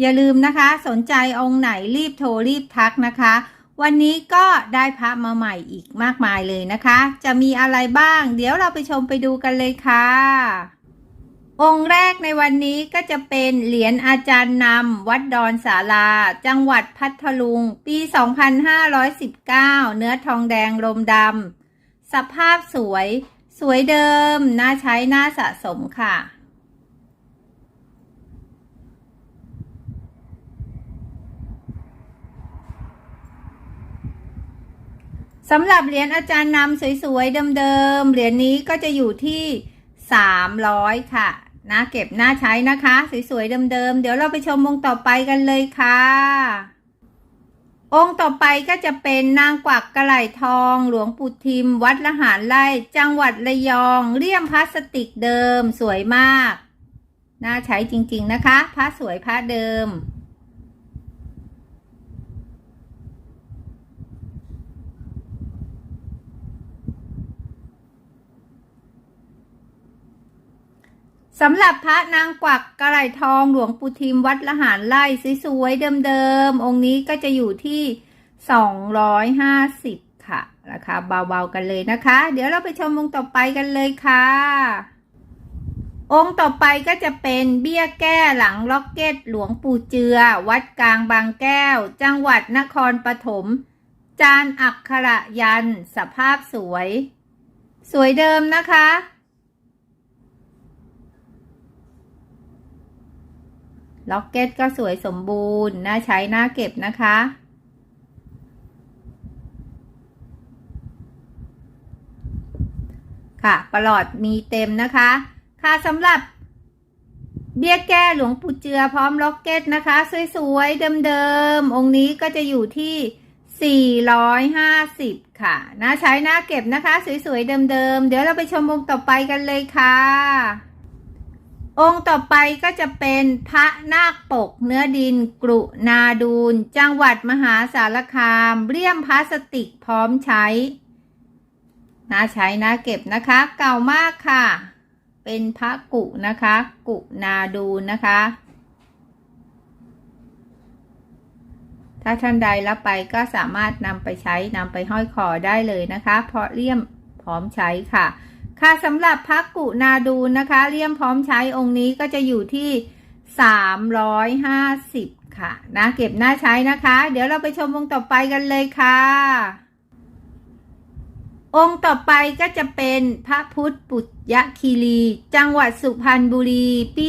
อย่าลืมนะคะ สนใจองค์ไหนรีบโทรรีบทักนะคะ วันนี้ก็ได้พระมาใหม่อีกมากมายเลยนะคะ จะมีอะไรบ้าง เดี๋ยวเราไปชมไปดูกันเลยค่ะ องค์แรกในวันนี้ก็จะเป็นเหรียญอาจารย์นำวัดดอนสาราจังหวัดพัทลุง ปี 2519 เนื้อทองแดงลมดำสภาพสวย สวยเดิม น่าใช้ น่าสะสมค่ะ สำหรับเหรียญอาจารย์นำสวยๆเดิมๆเหรียญนี้ก็จะอยู่ที่ 300 ค่ะ นะเก็บหน้าใช้นะคะ สวยๆเดิมๆเดี๋ยวเราไปชมองค์ต่อไปกันเลยค่ะ องค์ต่อไปก็จะเป็นนางกวักกระไหลทอง หลวงปู่ทิม วัดละหารไร่จังหวัดระยองเลี่ยมพลาสติกเดิมสวยมาก น่าใช้จริงๆนะคะพระสวยพระเดิม สำหรับพระนางกวักกระไหลทองหลวงปู่ทิมวัดละหารไร่สวยๆเดิมๆ องค์นี้ก็จะอยู่ที่ 250 ค่ะ ราคาเบาๆกันเลยนะคะ เดี๋ยวเราไปชมองค์ต่อไปกันเลยค่ะ องค์ต่อไปก็จะเป็นเบี้ยแก้หลังล็อกเก็ตหลวงปู่เจือ วัดกลางบางแก้ว จังหวัดนครปฐม จานอักขระยัน สภาพสวย สวยเดิมนะคะ ล็อกเก็ตก็สวยสมบูรณ์ น่าใช้น่าเก็บนะคะ ค่ะประหลอดมีเต็มนะคะ ค่ะสำหรับเบี้ยแก้หลวงปู่เจือพร้อมล็อกเก็ตนะคะ สวยๆ เดิมๆ องค์นี้ก็จะอยู่ที่ 450 ค่ะ น่าใช้น่าเก็บนะคะ สวยๆ เดิมๆ เดี๋ยวเราไปชมองค์ต่อไปกันเลยค่ะ องค์ต่อไปก็จะเป็นพระนาคปกเนื้อดินกรุนาดูนจังหวัดมหาสารคามเลี่ยมพลาสติกพร้อมใช้น่าใช้น่าเก็บนะคะ เก่ามากค่ะ เป็นพระกุนะคะ กุนาดูนนะคะ ถ้าท่านใดรับไปก็สามารถนำไปใช้นำไปห้อยคอได้เลยนะคะ เพราะเลี่ยมพร้อมใช้ค่ะ ค่ะสำหรับพักกุนาดูนนะคะเลี่ยมพร้อมใช้องค์นี้ก็จะอยู่ที่ 350 ค่ะนะเก็บหน้าใช้นะคะ เดี๋ยวเราไปชมองค์ต่อไปกันเลยค่ะ องค์ต่อไปก็จะเป็นพระพุทธปุจยคีรี จังหวัดสุพรรณบุรี ปี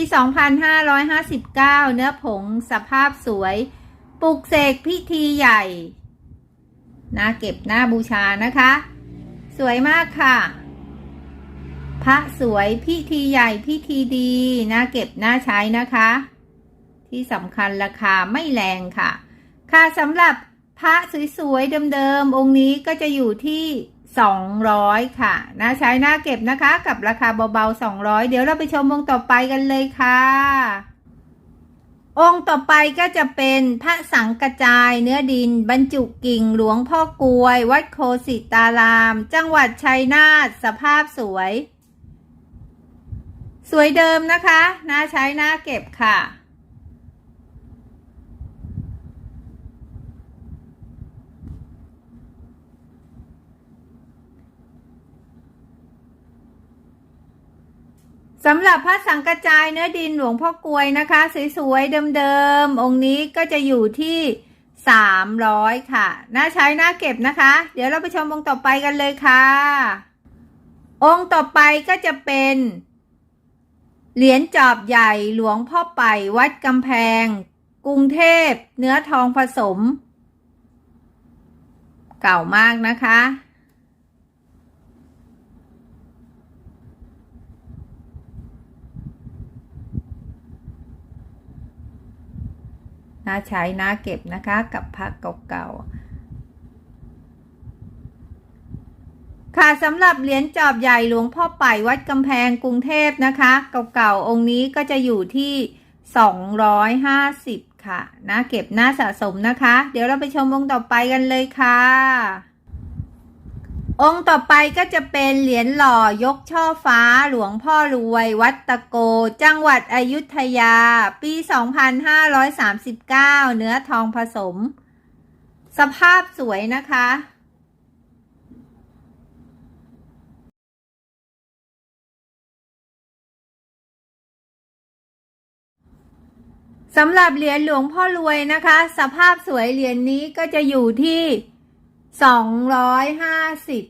2559 เนื้อผงสภาพสวยปลุกเสกพิธีใหญ่นะเก็บหน้าบูชานะคะ สวยมากค่ะ พระสวยพิธีใหญ่พิธีดีนะเก็บน่าใช้นะคะ ที่สำคัญราคาไม่แรงค่ะ ค่ะสำหรับพระสวยๆเดิมๆองค์นี้ก็จะอยู่ที่ 200 ค่ะน่าใช้น่าเก็บนะคะ กับราคาเบาๆ 200 เดี๋ยวเราไปชมองค์ต่อไปกันเลยค่ะ องค์ต่อไปก็จะเป็นพระสังกระจายเนื้อดิน บรรจุกิ่งหลวงพ่อกลวย วัดโคสิตาราม จังหวัดชัยนาทสภาพสวย สวยเดิมนะคะน่าใช้น่าเก็บค่ะ สำหรับพระสังกระจายเนื้อดินหลวงพ่อกลวยนะคะ สวยๆเดิมๆองค์นี้ก็จะอยู่ที่ 300 ค่ะ น่าใช้น่าเก็บนะคะ เดี๋ยวเราไปชมองค์ต่อไปกันเลยค่ะ องค์ต่อไปก็จะเป็น เหรียญจอบใหญ่หลวงพ่อไปวัดกำแพง กรุงเทพ เนื้อทองผสม เก่ามากนะคะ น่าใช้น่าเก็บนะคะกับพระเก่าๆ ค่ะสำหรับเหรียญจอบใหญ่หลวงพ่อป่ายวัดกำแพงกรุงเทพนะคะ เก่าๆองค์นี้ก็จะอยู่ที่ 250 ค่ะน่าเก็บน่าสะสมนะคะ เดี๋ยวเราไปชมองค์ต่อไปกันเลยค่ะ องค์ต่อไปก็จะเป็นเหรียญหล่อยกช่อฟ้าหลวงพ่อรวย วัดตะโก จังหวัดอยุธยา ปี 2539 เนื้อทองผสม สภาพสวยนะคะ สำหรับเหรียญหลวงพ่อรวยนะคะ สภาพสวยเหรียญนี้ก็จะอยู่ที่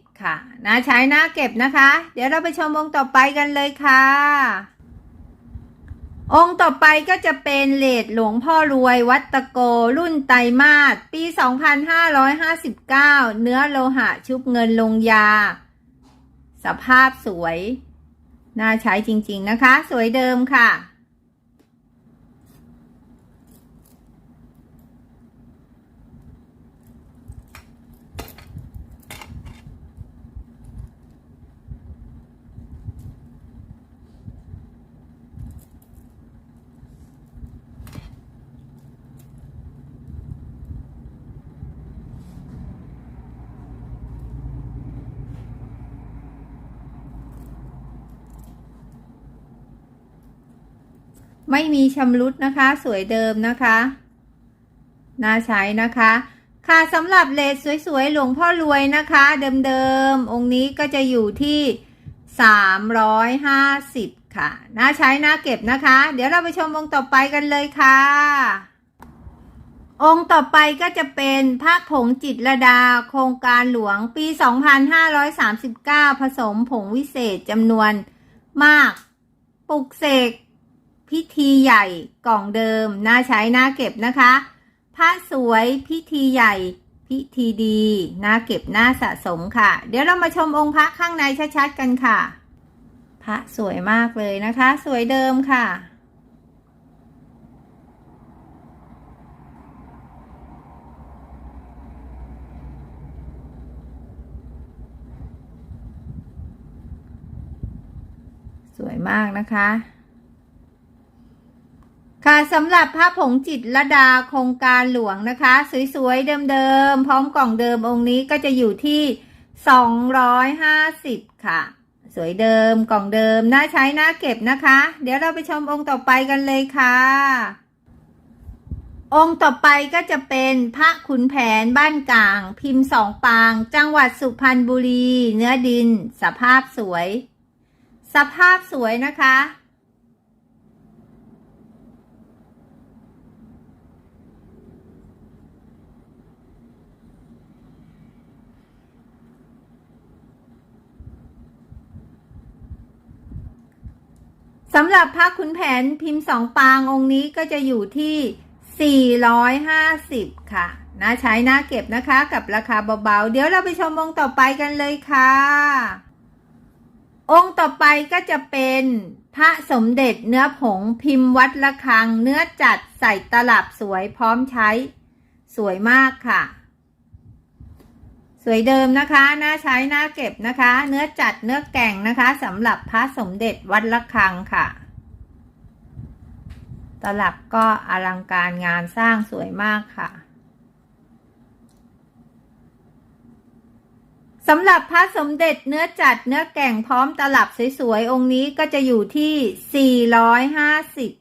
250 ค่ะ นะใช้หน้าเก็บนะคะ เดี๋ยวเราไปชมองค์ต่อไปกันเลยค่ะ องค์ต่อไปก็จะเป็นเลดหลวงพ่อรวยวัดตะโกรุ่นไตมาสปี 2559 เนื้อโลหะชุบเงินลงยา สภาพสวย น่าใช้จริงๆนะคะ สวยเดิมค่ะ ไม่มีชำรุดนะคะ สวยเดิมนะคะน่าใช้นะคะ ค่ะสำหรับเลสสวยๆ หลวงพ่อรวยนะคะ เดิมๆ องค์นี้ก็จะอยู่ที่ 350 ค่ะ น่าใช้น่าเก็บนะคะ เดี๋ยวเราไปชมองค์ต่อไปกันเลยค่ะ องค์ต่อไปก็จะเป็นพระผงจิตรดา โครงการหลวงปี 2539 ผสมผงวิเศษจำนวนมาก ปลุกเสก พิธีใหญ่กล่องเดิม น่าใช้น่าเก็บนะคะพระสวยพิธีใหญ่ พิธีดีน่าเก็บน่าสะสมค่ะ เดี๋ยวเรามาชมองค์พระข้างในชัดๆกันค่ะ พระสวยมากเลยนะคะ สวยเดิมค่ะสวยมากนะคะ ค่ะสำหรับพระผงจิตรดาโครงการหลวงนะคะ สวยๆ เดิมๆ พร้อมกล่องเดิมองค์นี้ก็จะอยู่ที่ 250 ค่ะ สวยเดิมกล่องเดิมน่าใช้น่าเก็บนะคะ เดี๋ยวเราไปชมองค์ต่อไปกันเลยค่ะ องค์ต่อไปก็จะเป็นพระขุนแผนบ้านกลาง พิมพ์สองปาง จังหวัดสุพรรณบุรี เนื้อดิน สภาพสวย สภาพสวยนะคะ สำหรับพระขุนแผนพิมพ์สองปางองค์นี้ก็จะอยู่ที่ 450 ค่ะน่าใช้หน่าเก็บนะคะกับราคาเบาๆ เดี๋ยวเราไปชมองค์ต่อไปกันเลยค่ะ องค์ต่อไปก็จะเป็นพระสมเด็จเนื้อผงพิมพ์วัดละคัง เนื้อจัดใส่ตลับสวยพร้อมใช้ สวยมากค่ะ สวยเดิมนะคะน่าใช้น่าเก็บนะคะ เนื้อจัดเนื้อแก่งนะคะสำหรับพระสมเด็จวัดละคังค่ะตลับก็อลังการงานสร้างสวยมากค่ะสำหรับพระสมเด็จเนื้อจัดเนื้อแก่งพร้อมตลับสวยๆองค์นี้ก็จะอยู่ที่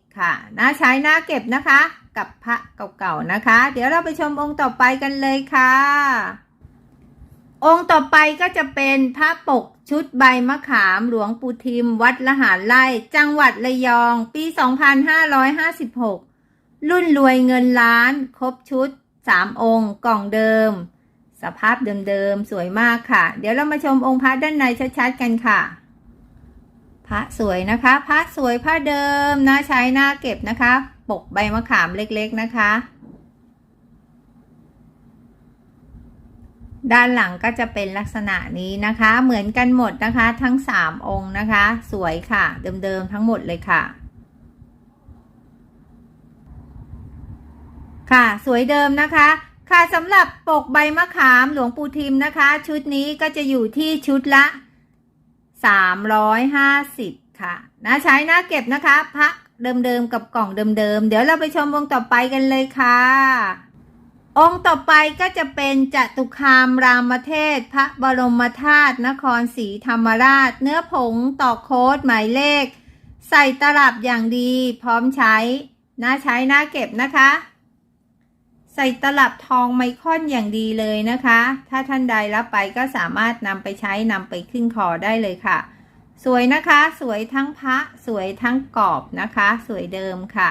450 ค่ะน่าใช้น่าเก็บนะคะ กับพระเก่าๆนะคะ เดี๋ยวเราไปชมองค์ต่อไปกันเลยค่ะ องค์ต่อไปก็จะเป็นพระปกชุดใบมะขามหลวงปู่ทิม วัดละหารไร่จังหวัดระยอง ปี 2556 รุ่นรวยเงินล้าน ครบชุด 3 องค์ กล่องเดิม สภาพเดิมๆ สวยมากค่ะ เดี๋ยวเรามาชมองค์พระด้านในชัดๆ กันค่ะ พระสวยนะคะ พระสวยพระเดิมน่าใช้น่าเก็บนะคะ ปกใบมะขามเล็กๆนะคะ ด้านหลังก็จะเป็นลักษณะนี้นะคะ เหมือนกันหมดนะคะ ทั้ง 3 องค์นะคะ สวยค่ะ เดิมๆทั้งหมดเลยค่ะ ค่ะสวยเดิมนะคะ ค่ะสำหรับปกใบมะขามหลวงปู่ทิมนะคะ ชุดนี้ก็จะอยู่ที่ชุดละ 350 ค่ะนะใช้หน้าเก็บนะคะพระเดิมๆกับกล่องเดิมๆเดี๋ยวเราไปชมวงต่อไปกันเลยค่ะ องค์ต่อไปก็จะเป็นจตุคามรามเทศ พระบรมธาตุนครศรีธรรมราช เนื้อผงต่อโค้ดหมายเลข ใส่ตลับอย่างดีพร้อมใช้น่าใช้น่าเก็บนะคะ ใส่ตลับทองไมคอนอย่างดีเลยนะคะ ถ้าท่านใดรับไปก็สามารถนำไปใช้นำไปขึ้นคอได้เลยค่ะ สวยนะคะ สวยทั้งพระสวยทั้งกรอบนะคะ สวยเดิมค่ะ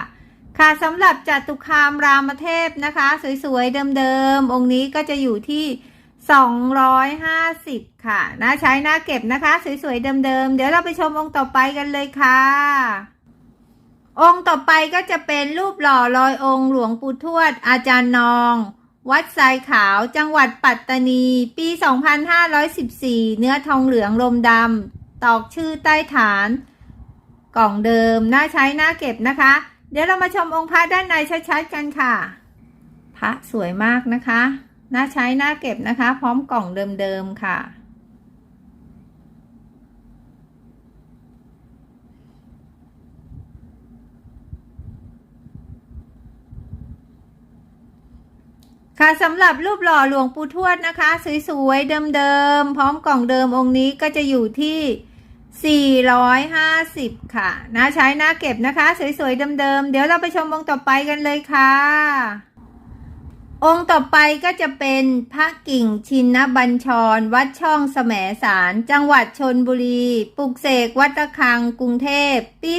ค่ะสำหรับจัตุคามรามเทพนะคะ สวยๆ เดิมๆ องค์นี้ก็จะอยู่ที่ 250 ค่ะน่าใช้น่าเก็บนะคะ สวยๆ เดิมๆ เดี๋ยวเราไปชมองค์ต่อไปกันเลยค่ะ องค์ต่อไปก็จะเป็นรูปหล่อลอยองค์หลวงปู่ทวด อาจารย์นอง วัดทรายขาวจังหวัดปัตตานี ปี 2514 เนื้อทองเหลืองลมดำตอกชื่อใต้ฐาน กล่องเดิมน่าใช้น่าเก็บนะคะ เดี๋ยวเรามาชมองค์พระด้านในชัดๆกันค่ะ พระสวยมากนะคะ น่าใช้น่าเก็บนะคะ พร้อมกล่องเดิมๆค่ะ ค่ะสำหรับรูปหล่อหลวงปู่ทวดนะคะ สวยๆเดิมๆพร้อมกล่องเดิมองค์นี้ก็จะอยู่ที่ 450 ค่ะน่าใช้น่าเก็บนะคะ สวย ๆ เดิม ๆ เดี๋ยวเราไปชมองค์ต่อไปกันเลยค่ะ องค์ต่อไปก็จะเป็นพระกิ่งชินบัญชร วัดช่องแสมสาร จังหวัดชนบุรี ปลุกเสกวัดระฆังกรุงเทพ ปี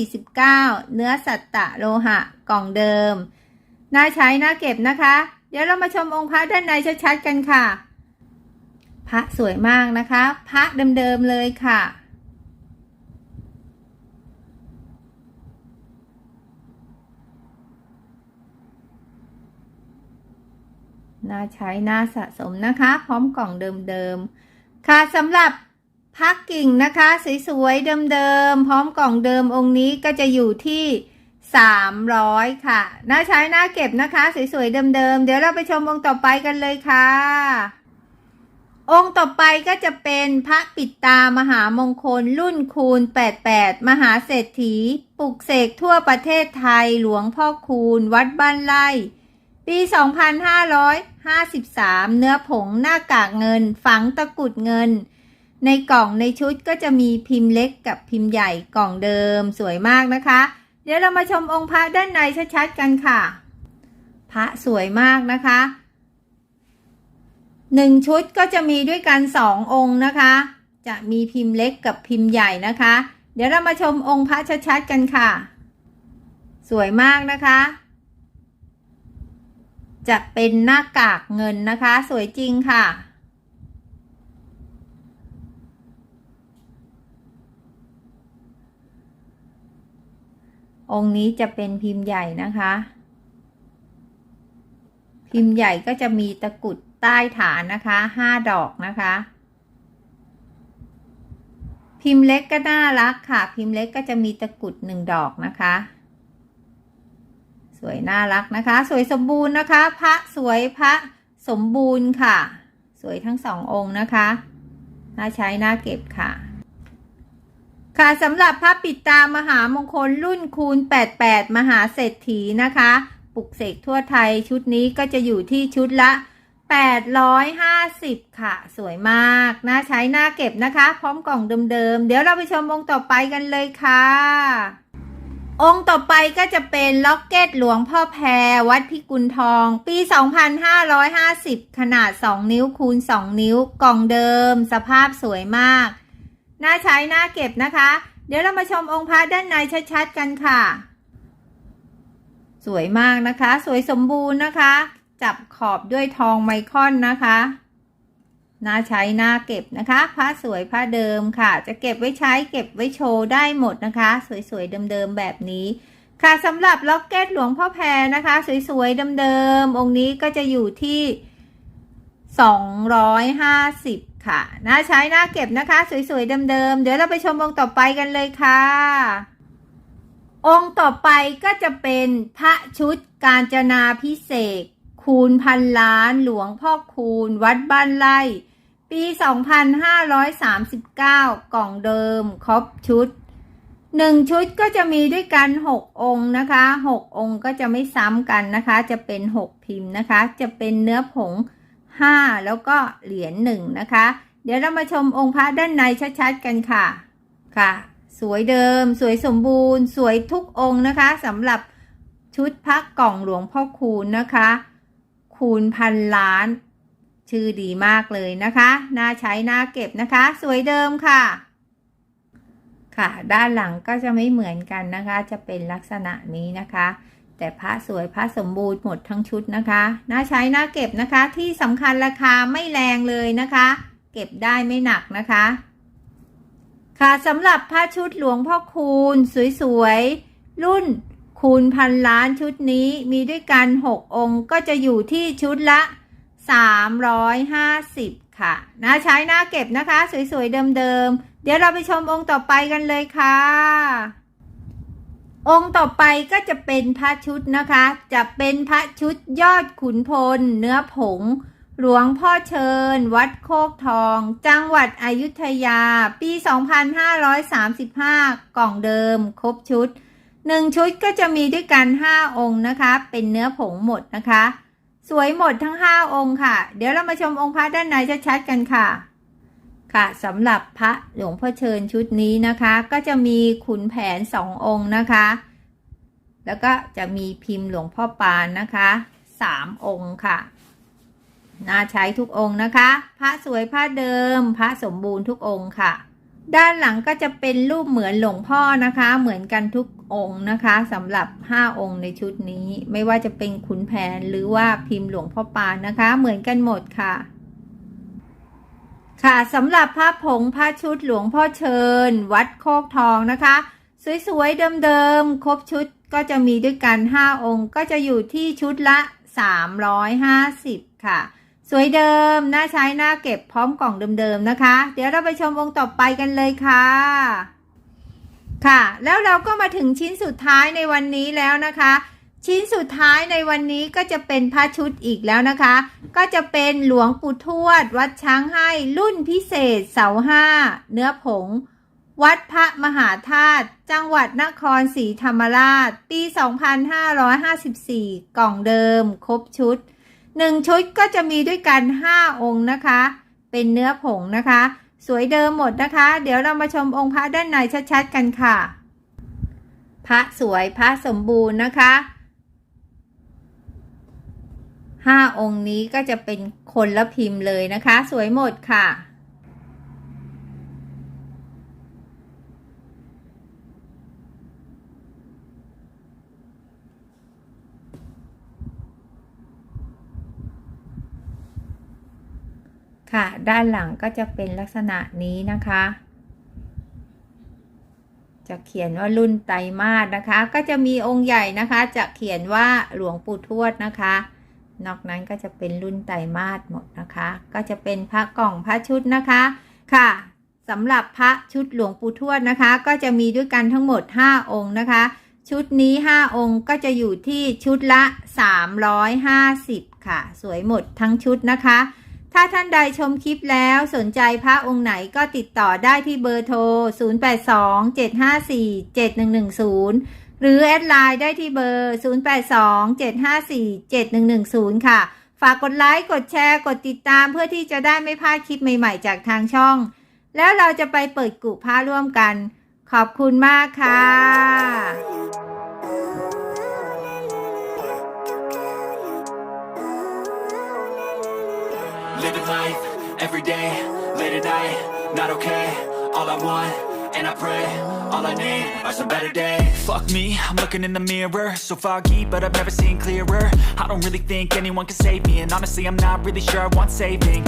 2549 เนื้อสัตตะโลหะกล่องเดิมน่าใช้น่าเก็บนะคะ เดี๋ยวเรามาชมองค์พระด้านในชัดๆกันค่ะ พระสวยมากนะคะ พระเดิมๆเลยค่ะ น่าใช้น่าสะสมนะคะ พร้อมกล่องเดิมๆ ค่ะสำหรับพักกิ่งนะคะ สวยๆเดิมๆ พร้อมกล่องเดิมองค์นี้ก็จะอยู่ที่300 ค่ะ น่าใช้น่าเก็บนะคะ สวยๆเดิมๆ เดี๋ยวเราไปชมองค์ต่อไปกันเลยค่ะ องค์ต่อไปก็จะเป็นพระปิดตามหามงคลรุ่นคูณ 88 มหาเศรษฐี ปลุกเสกทั่วประเทศไทยหลวงพ่อคูณ วัดบ้านไร่ ปี 2553 เนื้อผงหน้ากากเงิน ฝังตะกุดเงิน ในกล่องในชุดก็จะมีพิมพ์เล็กกับพิมพ์ใหญ่กล่องเดิมสวยมากนะคะ เดี๋ยวเรามาชมองค์พระด้านในชัดๆกันค่ะ พระสวยมากนะคะ หนึ่งชุดก็จะมีด้วยกันสององค์นะคะ จะมีพิมพ์เล็กกับพิมพ์ใหญ่นะคะ เดี๋ยวเรามาชมองค์พระชัดๆกันค่ะ สวยมากนะคะ จะเป็นหน้ากากเงินนะคะ สวยจริงค่ะ องค์นี้จะเป็นพิมพ์ใหญ่นะคะ พิมพ์ใหญ่ก็จะมีตะกุด ใต้ฐานนะคะห้าดอกนะคะ พิมพ์เล็กก็น่ารักค่ะ พิมพ์เล็กก็จะมีตะกุดหนึ่งดอกนะคะ สวยน่ารักนะคะ สวยสมบูรณ์นะคะ พระสวยพระสมบูรณ์ค่ะ สวยทั้งสององค์นะคะน่าใช้น่าเก็บค่ะ ค่ะสำหรับพระปิดตามหามงคลรุ่นคูณ 88 มหาเศรษฐีนะคะ ปลุกเสกทั่วไทยชุดนี้ก็จะอยู่ที่ชุดละ 850 ค่ะ สวยมาก น่าใช้น่าเก็บนะคะ พร้อมกล่องเดิมๆ เดี๋ยวเราไปชมองค์ต่อไปกันเลยค่ะ องค์ต่อไปก็จะเป็นล็อกเก็ตหลวงพ่อแพรวัดพิกุลทอง ปี 2550 ขนาด 2 นิ้วคูณ 2 นิ้ว กล่องเดิม สภาพสวยมาก น่าใช้น่าเก็บนะคะ เดี๋ยวเรามาชมองค์พระด้านในชัดๆกันค่ะ สวยมากนะคะ สวยสมบูรณ์นะคะ จับขอบด้วยทองไมคอนนะคะน่าใช้น่าเก็บนะคะผ้าสวยผ้าเดิมค่ะ จะเก็บไว้ใช้เก็บไว้โชว์ได้หมดนะคะ สวยๆเดิมๆแบบนี้ ค่ะสำหรับล็อกเก็ตหลวงพ่อแพรนะคะ สวยๆเดิมๆองค์นี้ก็จะอยู่ที่ 250 ค่ะน่าใช้น่าเก็บนะคะ สวยๆเดิมๆเดี๋ยวเราไปชมองค์ต่อไปกันเลยค่ะ องค์ต่อไปก็จะเป็นพระชุดกาญจนาพิเศษ คูณพันล้าน หลวงพ่อคูณ วัดบ้านไร่ ปี 2539 กล่องเดิม ครบชุดหนึ่งชุดก็จะมีด้วยกัน 6 องค์นะคะ 6 องค์ก็จะไม่ซ้ำกันนะคะ จะเป็น 6 พิมพ์นะคะ จะเป็นเนื้อผง 5 แล้วก็เหรียญ1นะคะ เดี๋ยวเรามาชมองค์พระด้านในชัดๆกันค่ะ ค่ะ สวยเดิม สวยสมบูรณ์ สวยทุกองค์นะคะสำหรับชุดพระกล่องหลวงพ่อคูณนะคะ คูณพันล้าน ชื่อดีมากเลยนะคะ น่าใช้น่าเก็บนะคะ สวยเดิมค่ะ ค่ะ ด้านหลังก็จะไม่เหมือนกันนะคะ จะเป็นลักษณะนี้นะคะ แต่พระสวยพระสมบูรณ์หมดทั้งชุดนะคะ น่าใช้น่าเก็บนะคะ ที่สำคัญราคาไม่แรงเลยนะคะ เก็บได้ไม่หนักนะคะ ค่ะสำหรับผ้าชุดหลวงพ่อคูณสวยๆรุ่น คูณพันล้านชุดนี้มีด้วยกัน 6 องค์ก็จะอยู่ที่ชุดละ 350 ค่ะน่าใช้หน่าเก็บนะคะ สวย ๆ เดิม ๆ เดี๋ยวเราไปชมองค์ต่อไปกันเลยค่ะ องค์ต่อไปก็จะเป็นพระชุดนะคะ จะเป็นพระชุดยอดขุนพล เนื้อผง หลวงพ่อเชิญ วัดโคกทอง จังหวัดอยุธยา ปี 2535 กล่องเดิม ครบชุด หนึ่งชุดก็จะมีด้วยกัน 5 องค์นะคะ เป็นเนื้อผงหมดนะคะ สวยหมดทั้ง 5 องค์ค่ะ เดี๋ยวเรามาชมองค์พระด้านในชัดๆกันค่ะ ค่ะสำหรับพระหลวงพ่อเชิญชุดนี้นะคะ ก็จะมีขุนแผนสององค์นะคะ แล้วก็จะมีพิมพ์หลวงพ่อปานนะคะสามองค์ค่ะน่าใช้ทุกองค์นะคะ พระสวยพระเดิม พระสมบูรณ์ทุกองค์ค่ะ ด้านหลังก็จะเป็นรูปเหมือนหลวงพ่อนะคะ เหมือนกันทุกองค์นะคะสำหรับ 5 องค์ในชุดนี้ ไม่ว่าจะเป็นขุนแผนหรือว่าพิมพ์หลวงพ่อปานนะคะ เหมือนกันหมดค่ะ ค่ะสำหรับพระผงพระชุดหลวงพ่อเชิญ วัดโคกทองนะคะ สวยๆเดิมๆครบชุดก็จะมีด้วยกัน 5 องค์ ก็จะอยู่ที่ชุดละ 350 ค่ะ สวยเดิมน่าใช้น่าเก็บพร้อมกล่องเดิมๆนะคะ เดี๋ยวเราไปชมองค์ต่อไปกันเลยค่ะ ค่ะ แล้วเราก็มาถึงชิ้นสุดท้ายในวันนี้แล้วนะคะ ชิ้นสุดท้ายในวันนี้ก็จะเป็นพระชุดอีกแล้วนะคะ ก็จะเป็นหลวงปู่ทวด วัดช้างให้รุ่นพิเศษเสาห้าเนื้อผง วัดพระมหาธาตุจังหวัดนครศรีธรรมราช ปี 2554 กล่องเดิม ครบชุด หนึ่งชุดก็จะมีด้วยกัน 5 องค์นะคะ เป็นเนื้อผงนะคะ สวยเดิมหมดนะคะ เดี๋ยวเรามาชมองค์พระด้านในชัดๆกันค่ะ พระสวยพระสมบูรณ์นะคะห้าองค์นี้ก็จะเป็นคนละพิมพ์เลยนะคะ สวยหมดค่ะ ค่ะ ด้านหลังก็จะเป็นลักษณะนี้นะคะ จะเขียนว่ารุ่นไตรมาสนะคะ ก็จะมีองค์ใหญ่นะคะ จะเขียนว่าหลวงปู่ทวดนะคะ นอกนั้นก็จะเป็นรุ่นไตรมาสหมดนะคะ ก็จะเป็นพระกล่องพระชุดนะคะค่ะสำหรับพระชุดหลวงปู่ทวดนะคะ ก็จะมีด้วยกันทั้งหมด 5 องค์นะคะ ชุดนี้ 5 องค์ก็จะอยู่ที่ชุดละ 350 ค่ะ สวยหมดทั้งชุดนะคะ ถ้าท่านใดชมคลิปแล้วสนใจพระองค์ไหนก็ติดต่อได้ที่เบอร์โทร 0827547110 หรือแอดไลน์ได้ที่เบอร์ 0827547110 ค่ะ ฝากกดไลค์ กดแชร์ กดติดตามเพื่อที่จะได้ไม่พลาดคลิปใหม่ๆจากทางช่อง แล้วเราจะไปเปิดกุพระร่วมกัน ขอบคุณมากค่ะ Living life every day, late at night, not okay. All I want, and I pray, all I need are some better days. Fuck me, I'm looking in the mirror, so foggy, but I've never seen clearer. I don't really think anyone can save me, and honestly, I'm not really sure I want saving.